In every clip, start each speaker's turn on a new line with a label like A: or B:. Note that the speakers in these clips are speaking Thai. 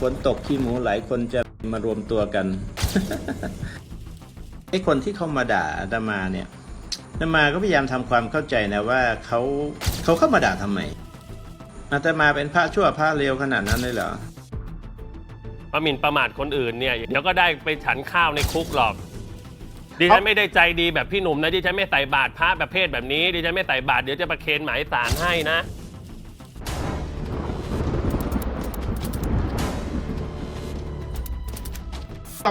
A: ฝนตกขี้หมูหลายคนจะมารวมตัวกันไอ้คนที่เขามาด่าอาตมาเนี่ยอาตมาก็พยายามทำความเข้าใจนะว่าเขาเขาเข้ามาด่าทำไมอาตมาเป็นพระชั่วพระเลวขนาดนั้นเลยเหรอ
B: ประมินประมาทคนอื่นเนี่ยเดี๋ยวก็ได้ไปฉันข้าวในคุกหรอกดิฉันไม่ได้ใจดีแบบพี่หนุ่มนะดิฉันไม่ใส่บาตรพระประเภทแบบนี้ดิฉันไม่ใส่บาตรเดี๋ยวจะประเคนหมายสารให้นะ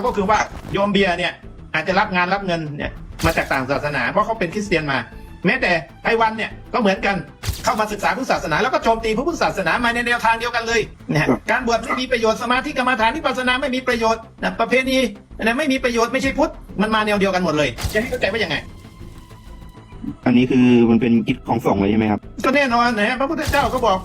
C: ก็คือว่าโยมเบียร์เนี่ยอาจจะรับงานรับเงินเนี่ยมาจากต่างศาสนา เพราะเขาเป็นคริสเตียนมา แม้แต่ไพวันเนี่ยก็เหมือนกันเข้ามาศึกษาพุทธศาสนา แล้วก็โจมตีพระพุทธศาสนามาในแนวทางเดียวกันเลยนะฮะการบวชไม่มีประโยชน์สมาธิกรรมฐานวิปัสสนาไม่มีประโยชน์นะประเพณีนะไม่มีประโยชน์ไม่ใช่พุทธมันมาแนวเดียวกันหมดเลยจะให้เข้าใจว่ายังไง
D: อันนี้คือมันเป็นกิจของสงฆ์เลยใช่ไหมครับ
C: ก็แน่นอนนะฮะพระพุทธเจ้าก็บอก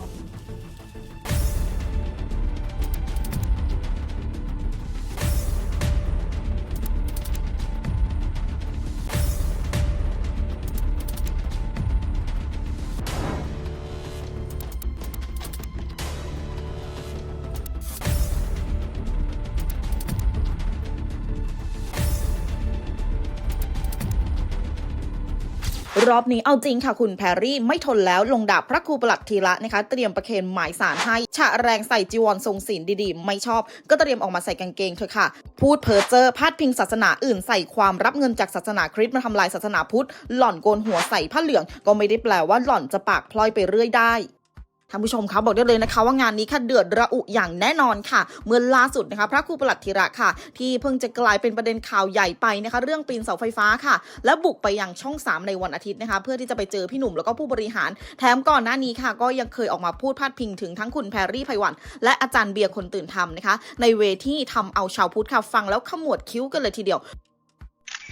E: รอบนี้เอาจริงค่ะคุณแพรรี่ไม่ทนแล้วลงดาบพระครูประหลัดทีละนะคะ เตรียมประเคนหมายสารให้ฉะแรงใส่จีวรทรงศีลดีๆ ไม่ชอบ ก็เตรียมออกมาใส่กางเกงเถอค่ะ พูดเพ้อเจอพาดพิงศาสนาอื่นใส่ความรับเงินจากศาสนาคริสต์มาทำลายศาสนาพุทธ หล่อนโกนหัวใส่ผ้าเหลือง ก็ไม่ได้แปลว่าหล่อนจะปากพลอยไปเรื่อยได้ ท่านผู้ชมคะบอกได้เลยนะคะว่างานนี้ค่ะเดือดระอุอย่างแน่นอนค่ะ เมื่อล่าสุดนะคะ พระครูประหลัดธีระค่ะ ที่เพิ่งจะกลายเป็นประเด็นข่าวใหญ่ไปนะคะ เรื่องปีนเสาไฟฟ้าค่ะ และบุกไปยังช่อง 3 ในวันอาทิตย์นะคะ เพื่อที่จะไปเจอพี่หนุ่มแล้วก็ผู้บริหาร แถมก่อนหน้านี้ค่ะ ก็ยังเคยออกมาพูดพาดพิงถึงทั้งคุณแพรรี่ไพวัน และอาจารย์เบียร์คนตื่นทำนะคะ ในเวทีทำเอาชาวพุทธค่ะฟังแล้วขมวดคิ้วกันเลยทีเดียว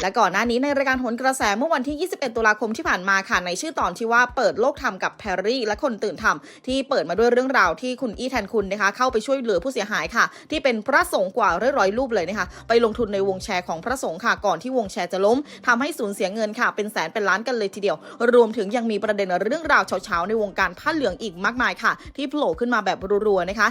E: และก่อนหน้านี้ในรายการหนกระแสเมื่อวันที่ 21 ตุลาคมที่ผ่านมาค่ะในชื่อตอนที่ว่าเปิดโลกธรรมกับแพรรี่และคนตื่นธรรมที่เปิดมาด้วยเรื่องราวที่คุณอี้แทนคุณนะคะเข้าไปช่วยเหลือผู้เสียหายค่ะ ที่เป็นพระสงฆ์กว่าร้อยๆรูปเลยนะคะไปลงทุนในวงแชร์ของพระสงฆ์ค่ะก่อนที่วงแชร์จะล้มทำให้สูญเสียเงินค่ะ เป็นแสนเป็นล้านกันเลยทีเดียว รวมถึงยังมีประเด็นเรื่องราวเฉาๆในวงการผ้าเหลืองอีกมากมายค่ะ ที่โผล่ขึ้นมาแบบรัวๆนะคะ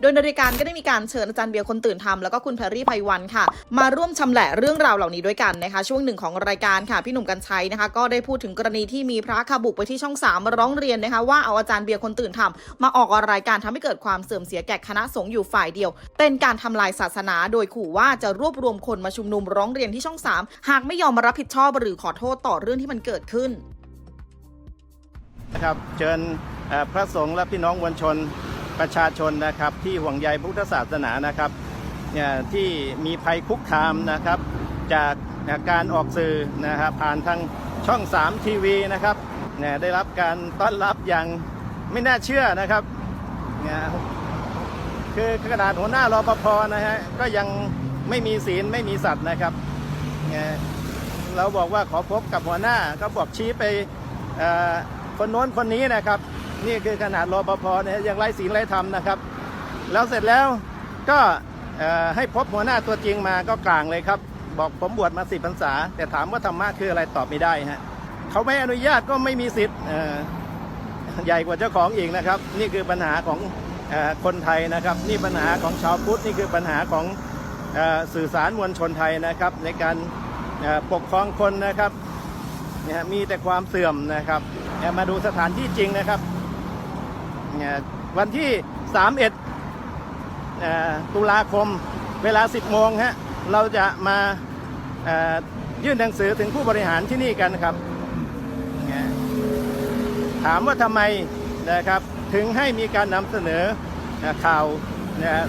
E: โดยในรายการก็ได้มีการเชิญอาจารย์เบียร์คนตื่นทำแล้วก็คุณแพรรี่ไพวันค่ะ มาร่วมชำแหละเรื่องราวเหล่านี้ด้วยกันนะคะ ช่วงหนึ่งของรายการค่ะพี่หนุ่มกัญชัยนะคะ ก็ได้พูดถึงกรณีที่มีพระค่ะบุกไปที่ช่องสามมาร้องเรียนนะคะ ว่าเอาอาจารย์เบียร์คนตื่นทำมาออกรายการทำให้เกิดความเสื่อมเสียแก่คณะสงฆ์อยู่ฝ่ายเดียว เป็นการทำลายศาสนา โดยขู่ว่าจะรวบรวมคนมาชุมนุมร้องเรียนที่ช่องสามหากไม่ยอมมารับผิดชอบหรือขอโทษต่อเรื่องที่มันเกิดขึ้น
F: นะครับเชิญพระสงฆ์และพี่น้องมวลชน ประชาชนนะครับที่ห่วงใยพุทธศาสนานะครับเนี่ยที่มีภัยคุกคามนะครับ จากการออกสื่อนะครับผ่านทางช่อง 3 ทีวีนะครับเนี่ยได้รับการต้อนรับอย่างไม่น่าเชื่อนะครับเนี่ยคือขนาดหัวหน้ารอปภนะฮะก็ยังไม่มีศีลไม่มีสัตว์นะครับเนี่ยเราบอกว่าขอพบกับหัวหน้าก็บอกชี้ไปเอ่อคนโน้นคนนี้นะครับ นี่คือขนาดรอปภเนี่ยยังไร้ศีลไร้ธรรมนะครับ แล้วเสร็จแล้วก็ให้พบหัวหน้าตัวจริงมาก็กลางเลยครับ บอกผมบวชมาสิบพรรษา แต่ถามว่าธรรมะคืออะไรตอบไม่ได้ฮะเขาไม่อนุญาตก็ไม่มีสิทธิ์ใหญ่กว่าเจ้าของอีกนะครับ นี่คือปัญหาของอคนไทยนะครับ นี่ปัญหาของชาวพุทธนี่คือปัญหาของอสื่อสารมวลชนไทยนะครับ ในการปกครองคนนะครับเนี่ยมีแต่ความเสื่อมนะครับ มาดูสถานที่จริงนะครับ วันที่ 31 ตุลาคมเวลา 10 โมงฮะเราจะมายื่นหนังสือถึงผู้บริหารที่นี่กันครับ ถามว่าทำไมนะครับถึงให้มีการนำเสนอข่าว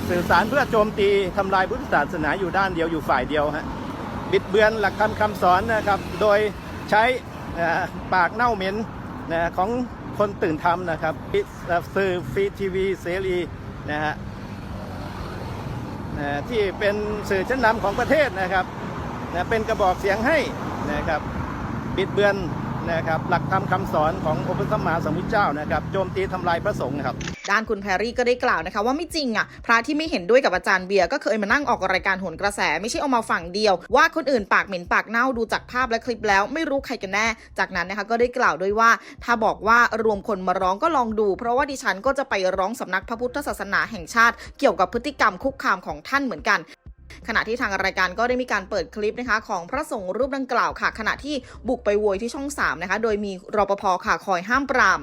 F: สื่อสารเพื่อโจมตีทำลายพุทธศาสนาอยู่ด้านเดียวอยู่ฝ่ายเดียวฮะบิดเบือนหลักธรรมคำสอนนะครับ โดยใช้ปากเน่าเหม็นของ คนตื่นทำนะครับสื่อฟรีทีวีเสรีนะฮะนะที่เป็นสื่อชั้นนำของประเทศนะครับนะเป็นกระบอกเสียงให้นะครับ บิดเบือน นะครับหลักธรรมคำสอนขององค์พระสัมมาสัมพุทธเจ้านะครับโจมตีทำลายพระสงฆ์นะครับ
E: ด้านคุณแพรรี่ก็ได้กล่าวนะคะว่าไม่จริงอะพระที่ไม่เห็นด้วยกับอาจารย์เบียร์ก็เคยมานั่งออกรายการโหนกระแสไม่ใช่เอามาฝั่งเดียว ว่าคนอื่นปากเหม็นปากเน่าดูจากภาพและคลิปแล้วไม่รู้ใครกันแน่ จากนั้นนะคะก็ได้กล่าวด้วยว่า ถ้าบอกว่ารวมคนมาร้องก็ลองดู เพราะว่าดิฉันก็จะไปร้องสำนักพระพุทธศาสนาแห่งชาติ เกี่ยวกับพฤติกรรมคุกคามของท่านเหมือนกัน ขณะที่ทางรายการก็ได้มีการเปิดคลิปนะคะ ของพระสงฆ์รูปดังกล่าวค่ะ ขณะที่บุกไปโวยที่ช่อง 3 นะคะ โดยมีรปภค่ะคอยห้ามปราม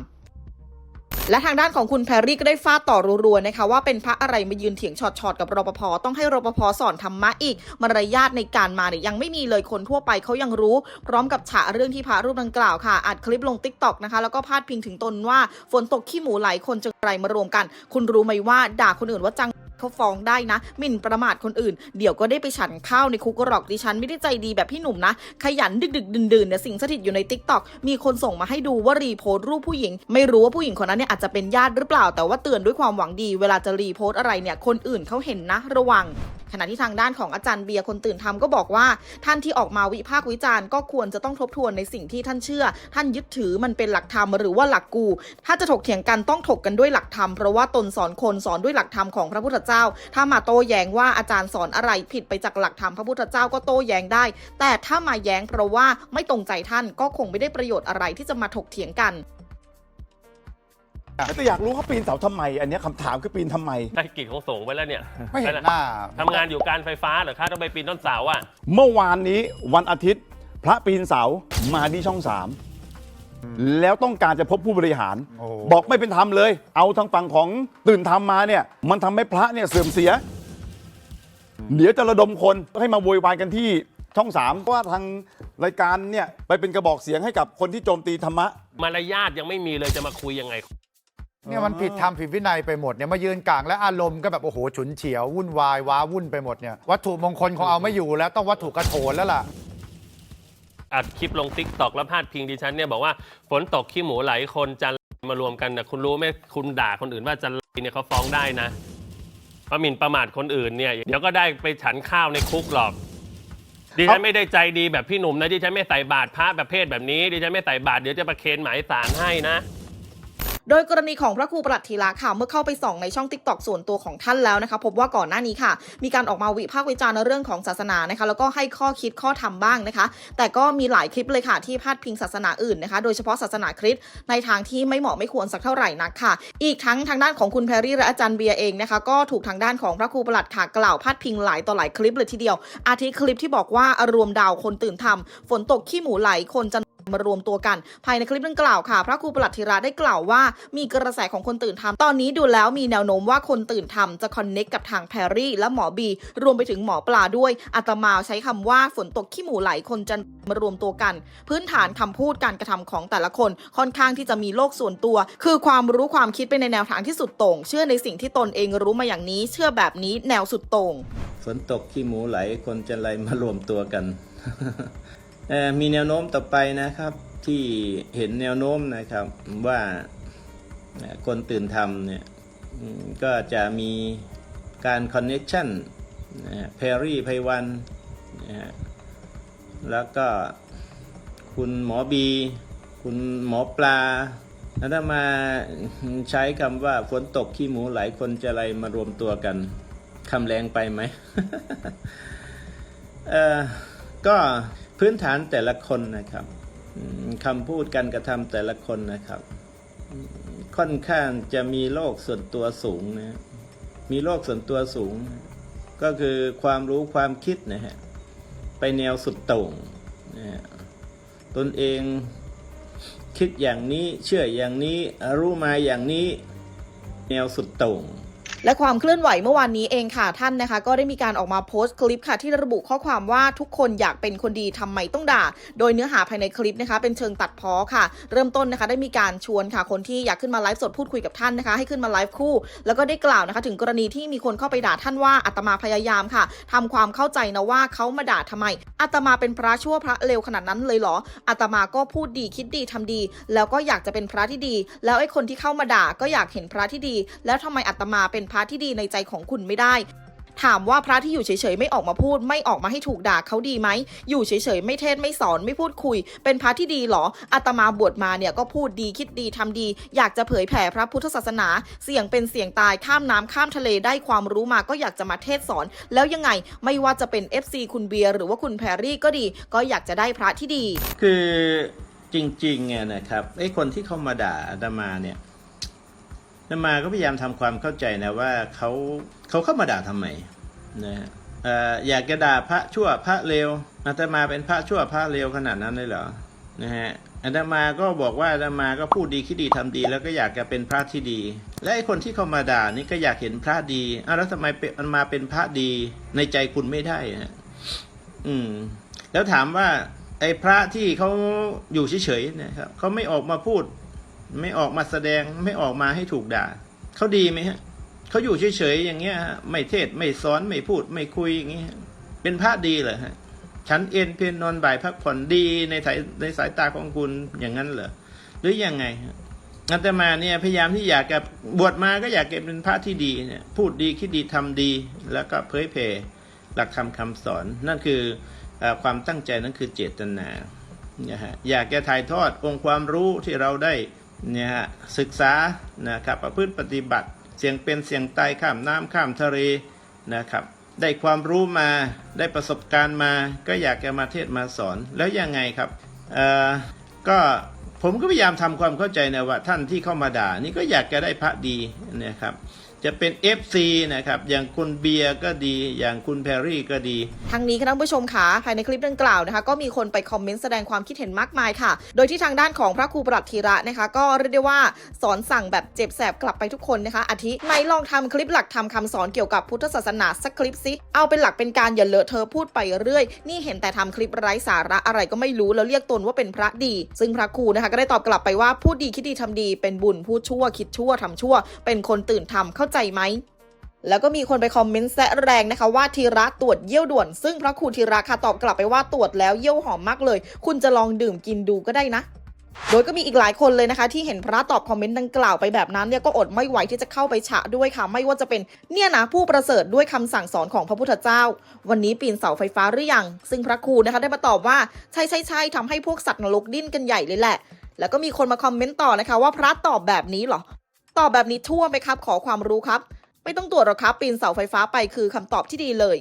E: และทางด้านของคุณแพรรี่ก็ได้ฟาดต่อรัวๆนะคะว่าเป็นพระอะไรมายืนเถียงช็อตๆกับรปภต้องให้รปภสอนธรรมะอีกมารยาทในการมาเนี่ยยังไม่มีเลยคนทั่วไปเขายังรู้ พร้อมกับฉะเรื่องที่พระรูปดังกล่าวค่ะอัดคลิปลงติ๊กต็อกนะคะแล้วก็พาดพิงถึงตนว่าฝนตกขี้หมูไหลคนจะไรมารวมกัน คุณรู้ไหมว่าด่าคนอื่นว่าจัง เขาฟ้องได้นะหมิ่นประมาทคนอื่น เดี๋ยวก็ได้ไปฉันข้าวในคุกหรอกดิฉันไม่ได้ใจดีแบบพี่หนุ่มนะ ขยันดึกดึกดื่นดื่นๆเนี่ยสิ่งสถิตอยู่ในติ๊กต็อกมีคนส่งมาให้ดูว่ารีโพสต์รูปผู้หญิง ไม่รู้ว่าผู้หญิงคนนั้นเนี่ยอาจจะเป็นญาติหรือเปล่า แต่ว่าเตือนด้วยความหวังดี เวลาจะรีโพสต์อะไรเนี่ยคนอื่นเขาเห็นนะ ระวังขณะที่ทางด้านของอาจารย์เบียร์คนตื่นทำก็บอกว่า ท่านที่ออกมาวิพากษ์วิจารณ์ก็ควรจะต้องทบทวนในสิ่งที่ท่านเชื่อ ท่านยึดถือมันเป็นหลักธรรมหรือว่าหลักกู ถ้าจะถกเถียงกันต้องถกกันด้วยหลักธรรมเพราะว่าตนสอนคนสอนด้วยหลักธรรมของพระพุทธเจ้า ถ้ามาโต้แย้งว่าอาจารย์สอนอะไรผิดไปจากหลักธรรมพระพุทธเจ้าก็โต้แย้งได้ แต่ถ้ามาแย้งเพราะว่าไม่ตรงใจท่านก็คงไม่ได้ประโยชน์อะไรที่จะมาถกเถียงกัน
G: แต่อยากรู้เขาปีนเสาทำไม อันเนี้ยคำถามคือปีนทำไม
B: ได้กิจของสงฆ์ไว้แล้วเนี่ย
H: ไม่เห็นหน้า
B: ทำงานอยู่การไฟฟ้าเหรอคะต้องไปปีนต้นเสาอะ
G: เมื่อวานนี้วันอาทิตย์ พระปีนเสามาที่ช่องสาม แล้วต้องการจะพบผู้บริหาร
H: โอ้
G: บอกไม่เป็นธรรมเลย เอาทางฝั่งของตื่นธรรมมาเนี่ย มันทำให้พระเนี่ยเสื่อมเสีย เดี๋ยวจะระดมคนให้มาโวยวายกันที่ช่องสามเพราะว่าทางรายการเนี่ยไปเป็นกระบอกเสียงให้กับคนที่โจมตีธรรมะ
B: มารยาทยังไม่มีเลยจะมาคุยยังไง
H: เนี่ยมันผิดธรรมผิดวินัยไปหมดเนี่ยมายืนกลางและอารมณ์ก็แบบ โอ้โหฉุนเฉียว วุ่นวาย ว้าวุ่นไปหมดเนี่ยวัตถุมงคลคงเอาไม่อยู่แล้วต้องวัตถุกระโถนแล้วล่ะ
B: อัดคลิปลงติ๊กตอกแล้วพาดพิงดิฉันเนี่ยบอกว่าฝนตกขี้หมูไหลคนจันมารวมกันนะคุณรู้ไหมคุณด่าคนอื่นว่าจันเนี่ยเขาฟ้องได้นะพระหมิ่นประมาทคนอื่นเนี่ยเดี๋ยวก็ได้ไปฉันข้าวในคุกหรอกดิฉันไม่ได้ใจดีแบบพี่หนุ่มนะดิฉันไม่ใส่บาตรพระประเภทแบบนี้ดิฉันไม่ใส่บาตรเดี๋ยวจะประเคนหมายสารให้นะ
E: โดยกรณีของพระครูประหลัดธีระค่ะ เมื่อเข้าไปส่องในช่องติ๊กตอกส่วนตัวของท่านแล้วนะคะพบว่าก่อนหน้านี้ค่ะ มีการออกมาวิพากษ์วิจารณ์ในเรื่องของศาสนานะคะ แล้วก็ให้ข้อคิดข้อธรรมบ้างนะคะ แต่ก็มีหลายคลิปเลยค่ะ ที่พาดพิงศาสนาอื่นนะคะ โดยเฉพาะศาสนาคริสต์ในทางที่ไม่เหมาะไม่ควรสักเท่าไหร่นักค่ะ อีกทั้งทางด้านของคุณแพรรี่และอาจารย์เบียร์เองนะคะ ก็ถูกทางด้านของพระครูประหลัดค่ะกล่าวพาดพิงหลายต่อหลายคลิปเลยทีเดียว อาทิคลิปที่บอกว่ารวมดาวคนตื่นทำฝนตกขี้หมูไหลคนจะ มารวมตัวกัน ภายในคลิปดังกล่าวค่ะ พระครูประหลัดธีระได้กล่าวว่า มีกระแสของคนตื่นทำตอนนี้ดูแล้วมีแนวโน้มว่าคนตื่นทำจะคอนเน็กกับทางแพรรี่ และหมอบี รวมไปถึงหมอปลาด้วยอาตมาใช้คำว่าฝนตกขี้หมูไหลคนจะมารวมตัวกัน พื้นฐานคำพูดการกระทำของแต่ละคนค่อนข้างที่จะมีโลกส่วนตัว คือความรู้ความคิดไปในแนวทางที่สุดโต่ง เชื่อในสิ่งที่ตนเองรู้มาอย่างนี้ เชื่อแบบนี้แนวสุดโต่ง
A: ฝนตกขี้หมูไหลคนจะไหลมารวมตัวกัน มีแนวโน้มต่อไปนะครับที่เห็นแนวโน้มนะครับว่าคนตื่นทำเนี่ยก็จะมีการคอนเน็ชันเพรรี่ไพวันแล้วก็คุณหมอบี คุณหมอปลาแล้วถ้ามาใช้คำว่าฝนตกขี้หมูหลายคนจะอะไหลมารวมตัวกันคำแรงไปไหมเออก็ พื้นฐานแต่ละคนนะครับคำพูดการกระทำแต่ละคนนะครับ ค่อนข้างจะมีโลกส่วนตัวสูงนะมีโลกส่วนตัวสูง ก็คือความรู้ความคิดนะฮะไปแนวสุดโต่งนะฮะตนเองคิดอย่างนี้เชื่ออย่างนี้รู้มาอย่างนี้ แนวสุดโต่ง
E: และความเคลื่อนไหวเมื่อวานนี้เองค่ะท่านนะคะ ก็ได้มีการออกมาโพสต์คลิปค่ะที่ระบุข้อความว่าทุกคนอยากเป็นคนดีทำไมต้องด่า โดยเนื้อหาภายในคลิปนะคะ เป็นเชิงตัดพ้อค่ะ เริ่มต้นนะคะ ได้มีการชวนค่ะ คนที่อยากขึ้นมาไลฟ์สดพูดคุยกับท่านนะคะ ให้ขึ้นมาไลฟ์คู่ แล้วก็ได้กล่าวนะคะ ถึงกรณีที่มีคนเข้าไปด่าท่านว่าอาตมาพยายามค่ะทำความเข้าใจนะว่าเขามาด่าทำไมอาตมาเป็นพระชั่วพระเลวขนาดนั้นเลยเหรออาตมาก็พูดดีคิดดีทำดี แล้วก็อยากจะเป็นพระที่ดี แล้วไอ้คนที่เข้ามาด่าก็อยากเห็นพระที่ดี แล้วทำไมอาตมาเป็นพระที่ดีในใจของคุณไม่ได้ ถามว่าพระที่อยู่เฉยๆไม่ออกมาพูด ไม่ออกมาให้ถูกด่าเขาดีไหม อยู่เฉยๆไม่เทศไม่สอนไม่พูดคุย เป็นพระที่ดีหรออาตมาบวชมาเนี่ยก็พูดดีคิดดีทำดี อยากจะเผยแผ่พระพุทธศาสนา เสี่ยงเป็นเสี่ยงตายข้ามน้ำข้ามทะเลได้ความรู้มาก็อยากจะมาเทศสอน แล้วยังไงไม่ว่าจะเป็น FC คุณเบียร์หรือว่าคุณแพรรี่ก็ดี ก็อยากจะได้พระที่ดี
A: คือจริงๆเนี่ยนะครับไอ้คนที่เข้ามาด่าอาตมาเนี่ย อามาก็พยายามทำความเข้าใจนะว่าเขาเขาเข้ามาด่าทำไมนะฮะอยากจะด่าพระชั่วพระเลวอาตมาเป็นพระชั่วพระเลวขนาดนั้นเลยเหรอนะฮะอาตมาก็บอกว่าอาตมาก็พูดดีคิดดีทำดี แล้วก็อยากจะเป็นพระที่ดี และไอคนที่เข้ามาด่านี่ก็อยากเห็นพระดีอ้าวแล้วทำไมเป็นมันมาเป็นพระดีในใจคุณไม่ได้ฮะอืม แล้วถามว่า ไอพระที่เขาอยู่เฉยๆนะครับเขาไม่ออกมาพูด ไม่ออกมาแสดงไม่ออกมาให้ถูกด่าเขาดีไหมฮะเขาอยู่เฉยๆอย่างเงี้ยฮะไม่เทศไม่สอนไม่พูดไม่คุยอย่างเงี้ยเป็นพระดีเหรอฮะฉันเอ็นเพียนนอนบ่ายพักผ่อนดีในสายในสายตาของคุณอย่างนั้นเหรอหรือยังไงฮะอาตมาเนี่ยพยายามที่อยากจะบวชมาก็อยากจะเป็นพระที่ดีเนี่ยพูดดีคิดดีทำดี แล้วก็เผยแผ่หลักธรรมคำสอน นั่นคืออความตั้งใจนั้นคือเจตนานี่ยฮะอยากจะถ่ายทอดองค์ความรู้ที่เราได้ เนี่ยฮะศึกษานะครับประพฤติปฏิบัติ เสียงเป็นเสียงตายข้ามน้ำข้ามทะเลนะครับ ได้ความรู้มาได้ประสบการณ์มา ก็อยากจะมาเทศมาสอนแล้วยังไงครับเอ่อก็ผมก็พยายามทำความเข้าใจนะว่าท่านที่เข้ามาด่านี่ก็อยากจะได้พระดีนะครับ จะเป็น FC นะครับอย่างคุณเบียร์ก็ดี อย่างคุณแพรรี่ก็ดี
E: ทั้งนี้ค่ะท่านผู้ชมค่ะภายในคลิปดังกล่าวนะคะ ก็มีคนไปคอมเมนต์แสดงความคิดเห็นมากมายค่ะ โดยที่ทางด้านของพระครูประหลัดธีระนะคะ ก็เรียกได้ว่าสอนสั่งแบบเจ็บแสบกลับไปทุกคนนะคะอาทิไหนลองทำคลิปหลักทำคำสอนเกี่ยวกับพุทธศาสนาสักคลิปสิเอาเป็นหลักเป็นการอย่าเลอะเธอพูดไปเรื่อย นี่เห็นแต่ทำคลิปไร้สาระอะไรก็ไม่รู้แล้วเรียกตนว่าเป็นพระดี ซึ่งพระครูนะคะก็ได้ตอบกลับไปว่าพูดดีคิดดีทำดี เป็นบุญพูดชั่วคิดชั่วทำชั่ว เป็นคนตื่นทำเข้าใจไหมแล้วก็มีคนไปคอมเมนต์แซะแรงนะคะ ว่าธีระตรวจเยี่ยวด่วน ซึ่งพระครูธีระค่ะตอบกลับไปว่าตรวจแล้วเยี่ยวหอมมากเลย คุณจะลองดื่มกินดูก็ได้นะ โดยก็มีอีกหลายคนเลยนะคะ ที่เห็นพระตอบคอมเมนต์ดังกล่าวไปแบบนั้นเนี่ยก็อดไม่ไหวที่จะเข้าไปฉะด้วยค่ะ ไม่ว่าจะเป็นเนี่ยนะผู้ประเสริฐด้วยคำสั่งสอนของพระพุทธเจ้า วันนี้ปีนเสาไฟฟ้าหรือยัง ซึ่งพระครูนะคะได้มาตอบว่าใช่ใช่ใช่ทำให้พวกสัตว์นรกดิ้นกันใหญ่เลยแหละแล้วก็มีคนมาคอมเมนต์ต่อนะคะว่าพระตอบแบบนี้เหรอ ตอบแบบนี้ทั่วไหมครับ ขอความรู้ครับ ไม่ต้องตรวจหรอกครับ ปีนเสาไฟฟ้าไปคือคำตอบที่ดีเลย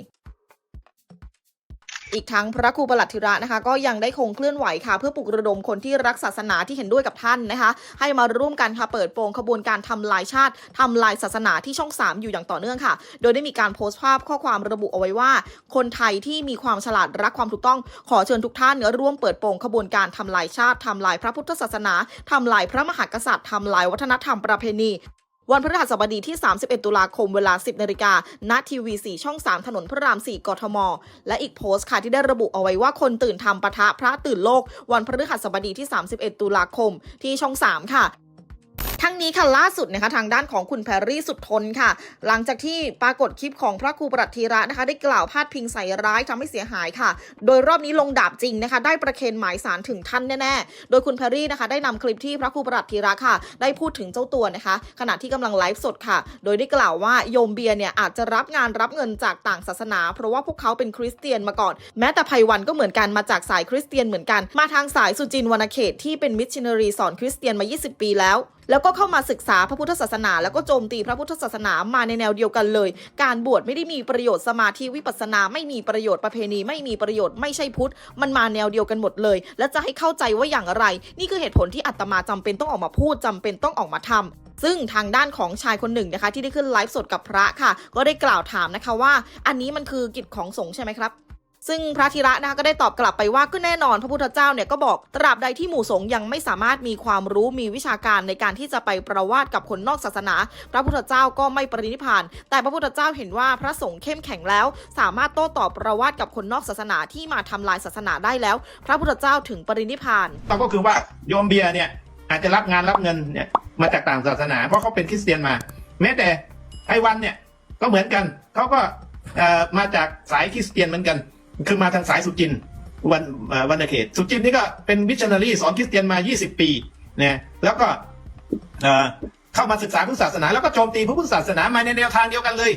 E: อีกทั้งพระครูประหลัดธิระนะคะ ก็ยังได้คงเคลื่อนไหวค่ะ เพื่อปลุกระดมคนที่รักศาสนาที่เห็นด้วยกับท่านนะคะ ให้มาร่วมกันค่ะเปิดโปงขบวนการทำลายชาติทำลายศาสนาที่ช่อง 3 อยู่อย่างต่อเนื่องค่ะ โดยได้มีการโพสต์ภาพข้อความระบุเอาไว้ว่า คนไทยที่มีความฉลาดรักความถูกต้อง ขอเชิญทุกท่านเนื้อร่วมเปิดโปงขบวนการทำลายชาติทำลายพระพุทธศาสนาทำลายพระมหากษัตริย์ทำลายวัฒนธรรมประเพณี วันพฤหัสบดีที่ 31 ตุลาคมเวลา 10 นาฬิกา ณ ทีวี 4 ช่อง 3 ถนนพระราม 4 กทม และอีกโพสต์ค่ะที่ได้ระบุเอาไว้ว่าคนตื่นทำปะทะพระตื่นโลก วันพฤหัสบดีที่ 31 ตุลาคมที่ช่อง 3 ค่ะ ทั้งนี้ค่ะล่าสุดนะคะทางด้านของคุณแพรรี่สุดทนค่ะ หลังจากที่ปรากฏคลิปของพระครูประหลัดธีระนะคะ ได้กล่าวพาดพิงใส่ร้ายทำให้เสียหายค่ะ โดยรอบนี้ลงดาบจริงนะคะ ได้ประเคนหมายสารถึงท่านแน่ๆ โดยคุณแพรรี่นะคะ ได้นำคลิปที่พระครูประหลัดธีระค่ะ ได้พูดถึงเจ้าตัวนะคะ ขณะที่กำลังไลฟ์สดค่ะ โดยได้กล่าวว่าโยมเบียร์เนี่ยอาจจะรับงานรับเงินจากต่างศาสนา เพราะว่าพวกเขาเป็นคริสเตียนมาก่อน แม้แต่ไพวันก็เหมือนกันมาจากสายคริสเตียนเหมือนกัน มาทางสายสุจินวรรณเขตที่เป็นมิชชันนารีสอนคริสเตียนมา 20 ปีแล้ว แล้วก็เข้ามาศึกษาพระพุทธศาสนา แล้วก็โจมตีพระพุทธศาสนามาในแนวเดียวกันเลย การบวชไม่ได้มีประโยชน์สมาธิวิปัสสนาไม่มีประโยชน์ประเพณีไม่มีประโยชน์ไม่ใช่พุทธ มันมาแนวเดียวกันหมดเลย และจะให้เข้าใจว่าอย่างไร นี่คือเหตุผลที่อาตมาจำเป็นต้องออกมาพูดจำเป็นต้องออกมาทำซึ่งทางด้านของชายคนหนึ่งนะคะ ที่ได้ขึ้นไลฟ์สดกับพระค่ะ ก็ได้กล่าวถามนะคะว่า อันนี้มันคือกิจของสงฆ์ใช่ไหมครับ ซึ่งพระธีระนะคะก็ได้ตอบกลับไปว่าก็แน่นอนพระพุทธเจ้าเนี่ยก็บอกตราบใดที่หมู่สงฆ์ยังไม่สามารถมีความรู้มีวิชาการในการที่จะไปประวาติกับคนนอกศาสนา พระพุทธเจ้าก็ไม่ปรินิพาน แต่พระพุทธเจ้าเห็นว่าพระสงฆ์เข้มแข็งแล้ว สามารถโต้ตอบประวาติกับคนนอกศาสนาที่มาทำลายศาสนาได้แล้ว พระพุทธเจ้าถึงปรินิพาน
C: ก็คือว่าโยมเบียร์เนี่ยอาจจะรับงานรับเงินเนี่ยมาจากต่างศาสนา เพราะเขาเป็นคริสเตียนมา แม้แต่ไอ้วันเนี่ยก็เหมือนกันเขาก็เอ่อมาจากสายคริสเตียนเหมือนกัน คือมาทางสายสุจินต์วันเอ่อวันเขตสุจินต์นี่ก็เป็นวิชนารีสอนคริสเตียนมา 20 ปีเนี่ยแล้วก็เอ่อเข้ามาศึกษาพุทธศาสนา แล้วก็โจมตีพระพุทธศาสนามาในแนวทางเดียวกันเลย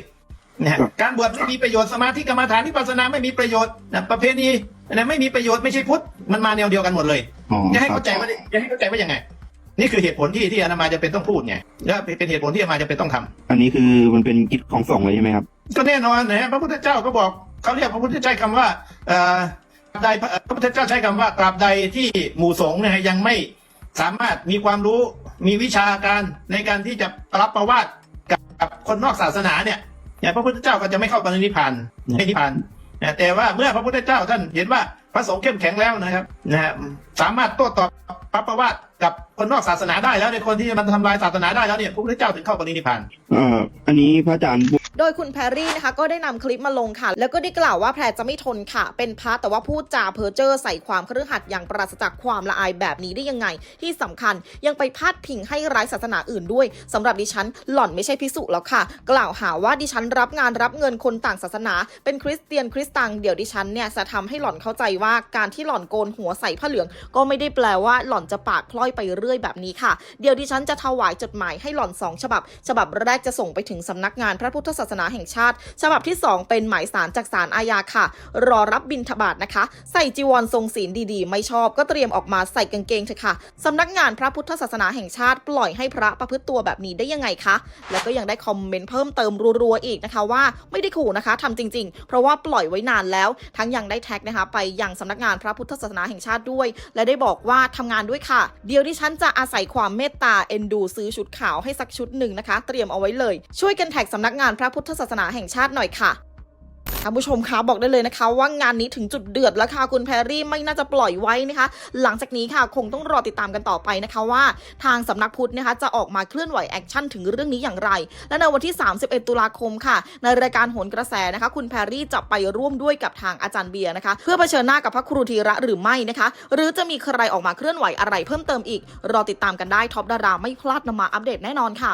C: นะฮะการบวชไม่มีประโยชน์สมาธิกรรมฐานวิปัสสนาไม่มีประโยชน์นะประเพณีนะไม่มีประโยชน์ไม่ใช่พุทธมันมาแนวเดียวกันหมดเลย
D: อ๋อ
C: จะให้
D: ครับ
C: เข้าใจว่าจะให้เข้าใจว่ายังไง นี่คือเหตุผลที่ที่อานามาจะเป็นต้องพูดไงและเป็นเหตุผลที่อานามาจะเป็นต้องทำ
D: อันนี้คือมันเป็นกิจของสงฆ์เลยใช่ไหมครับ
C: ก็แน่นอนนะฮะพระพุทธเจ้าก็บอก เขาเรียกพระพุทธเจ้าใช้คำว่าตราบใดพระพระพุทธเจ้าใช้คำว่าตราบใดที่หมู่สงฆ์เนี่ยยังไม่สามารถมีความรู้มีวิชาการในการที่จะรับประวาติกับคนนอกศาสนาเนี่ยเนี่ยพระพุทธเจ้าก็จะไม่เข้าปรินิพพานไม่นิพพานนะแต่ว่าเมื่อพระพุทธเจ้าท่านเห็นว่าพระสงฆ์เข้มแข็งแล้วนะครับนะฮะสามารถโต้ตอบปรับประวาติกับคนนอกศาสนาได้แล้วในคนที่มันทำลายศาสนาได้แล้วเนี่ยพระพุทธเจ้าถึงเข้าปรินิพพาน
D: เอ่ออันนี้พระอาจารย์
E: โดยคุณแพรรี่นะคะก็ได้นำคลิปมาลงค่ะ แล้วก็ได้กล่าวว่าแพรจะไม่ทนค่ะ เป็นพระแต่ว่าพูดจาเพ้อเจ้อใส่ความเครือขัดอย่างปราศจากความละอายแบบนี้ได้ยังไง ที่สำคัญยังไปพาดพิงให้ร้ายศาสนาอื่นด้วยสำหรับดิฉันหล่อนไม่ใช่พิสุแล้วค่ะ กล่าวหาว่าดิฉันรับงานรับเงินคนต่างศาสนา เป็นคริสเตียนคริสตังเดี๋ยวดิฉันเนี่ยจะทำให้หล่อนเข้าใจว่าการที่หล่อนโกนหัวใส่ผ้าเหลือง ก็ไม่ได้แปลว่าหล่อนจะปากพล่อยไปเรื่อยแบบนี้ค่ะ เดี๋ยวดิฉันจะถวายจดหมายให้หล่อนสองฉบับ ฉบับแรกจะส่งไปถึงสำนักงานพระพุทธศาสนาแห่งชาติ ฉบับที่ 2 เป็นหมายสารจากศาลอาญาค่ะ รอรับบินทบาทนะคะ ใส่จีวรทรงศีลดีๆ ไม่ชอบก็เตรียมออกมาใส่กางเกงเถอะค่ะสำนักงานพระพุทธศาสนาแห่งชาติ ปล่อยให้พระประพฤติตัวแบบนี้ได้ยังไงคะแล้วก็ยังได้คอมเมนต์เพิ่มเติมรัวๆอีกนะคะว่าไม่ได้ขู่นะคะทำจริง ๆ เพราะว่าปล่อยไว้นานแล้ว ทั้งยังได้แท็กนะคะ ไปยังสำนักงานพระพุทธศาสนาแห่งชาติด้วย และได้บอกว่าทำงานด้วยค่ะ เดี๋ยวดิฉันจะอาศัยความเมตตาเอ็นดูซื้อชุดขาวให้สักชุดหนึ่งนะคะ เตรียมเอาไว้เลย ช่วยกันแท็กสำนักงานพระพุทธศาสนาแห่งชาติหน่อยค่ะท่านผู้ชมคะบอกได้เลยนะคะ ว่างานนี้ถึงจุดเดือดแล้วค่ะคุณแพรรี่ไม่น่าจะปล่อยไว้นะคะ หลังจากนี้ค่ะคงต้องรอติดตามกันต่อไปนะคะว่า ทางสำนักพุทธนะคะจะออกมาเคลื่อนไหวแอคชั่นถึงเรื่องนี้อย่างไร และในวันที่ 31 ตุลาคมค่ะ ในรายการโหนกระแสนะคะ คุณแพรรี่จะไปร่วมด้วยกับทางอาจารย์เบียร์นะคะ เพื่อเผชิญหน้ากับพระครูธีระหรือไม่นะคะ หรือจะมีใครออกมาเคลื่อนไหวอะไรเพิ่มเติมอีก รอติดตามกันได้ท็อปดาราไม่พลาดนำมาอัปเดตแน่นอนค่ะ